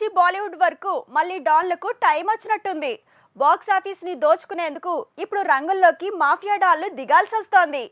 నుంచి బాలీవుడ్ వరకు మళ్ళీ డాన్లకు టైం వచ్చినట్టుంది. బాక్స్ ఆఫీస్ని దోచుకునేందుకు ఇప్పుడు రంగుల్లోకి మాఫియా డాన్లు దిగాల్సి వస్తోంది.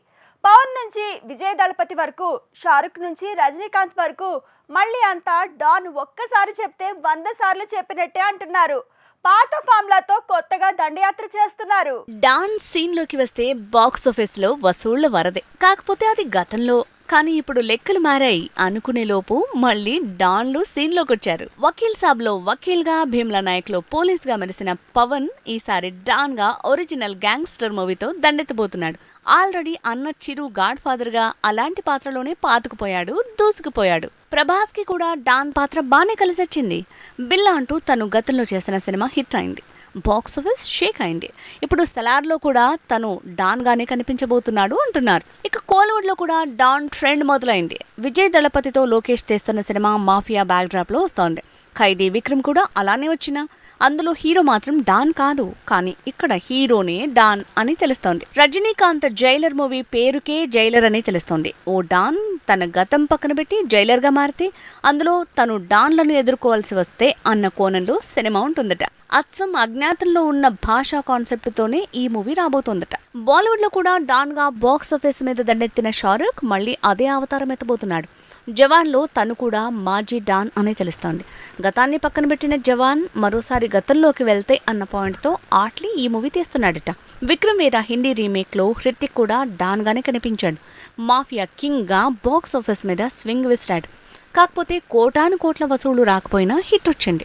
పవన్ నుంచి విజయ్ దళపతి వరకు షారుఖ్ నుంచి రజనీకాంత్ వరకు మళ్ళీ అంతా డాన్ ఒక్కసారి చెప్తే వంద సార్లు చెప్పినట్టే అంటున్నారు. పాత ఫామ్లతో కొత్తగా దండయాత్ర చేస్తున్నారు. డాన్ సీన్లోకి వస్తే బాక్స్ ఆఫీస్లో వసూళ్ళ వరదే. కాకపోతే అది గతంలో కానీ ఇప్పుడు లెక్కలు మారాయి అనుకునేలోపు మళ్ళీ డాన్లు సీన్లోకి వచ్చారు వకీల్ సాబ్లో వకీల్గా భీమ్లా నాయక్లో పోలీస్గా మెరిసిన పవన్ ఈసారి డాన్గా ఒరిజినల్ గ్యాంగ్స్టర్ మూవీతో దండెత్తబోతున్నాడు. ఆల్రెడీ అన్న చిరు గాడ్ ఫాదర్గా అలాంటి పాత్రలోనే పాతుకుపోయాడు దూసుకుపోయాడు. ప్రభాస్కి కూడా డాన్ పాత్ర బాగానే కలిసొచ్చింది. బిల్లా అంటూ తను గతంలో చేసిన సినిమా హిట్ అయింది. బాక్స్ ఆఫీస్ షేక్ అయింది. ఇప్పుడు సెలార్లో కూడా తను డాన్గానే కనిపించబోతున్నాడు అంటున్నారు. ఇక కోలీవుడ్లో కూడా డాన్ ట్రెండ్ మొదలైంది. విజయ్ దళపతితో లోకేష్ తెస్తున్న సినిమా మాఫియా బ్యాక్ వస్తోంది. ఖైదీ విక్రమ్ కూడా అలానే వచ్చిన అందులో హీరో మాత్రం డాన్ కాదు. కానీ ఇక్కడ హీరోనే డాన్ అని తెలుస్తోంది. రజనీకాంత్ జైలర్ మూవీ పేరుకే జైలర్ అని తెలుస్తోంది. ఓ డాన్ తన గతం పక్కన పెట్టి జైలర్గా మారితే అందులో తను డాన్లను ఎదుర్కోవాల్సి వస్తే అన్న కోణంలో సినిమా ఉంటుందట. అచ్చం అజ్ఞాతంలో ఉన్న భాషా కాన్సెప్ట్తోనే ఈ మూవీ రాబోతోందట. బాలీవుడ్లో కూడా డాన్గా బాక్స్ ఆఫీస్ మీద దండెత్తిన షారుఖ్ మళ్ళీ అదే అవతారం ఎత్తబోతున్నాడు. జవాన్లో తను కూడా మాజీ డాన్ అని తెలుస్తోంది. గతాన్ని పక్కన పెట్టిన జవాన్ మరోసారి గతంలోకి వెళ్తే అన్న పాయింట్తో ఆట్లీ ఈ మూవీ తీస్తున్నాడట. విక్రమ్ వేద హిందీ రీమేక్లో హృతిక్ కూడా డాన్గానే కనిపించాడు. మాఫియా కింగ్గా బాక్స్ ఆఫీస్ మీద స్వింగ్ విసిరాడు. కాకపోతే కోటాను కోట్ల వసూళ్ళు రాకపోయినా హిట్ వచ్చింది.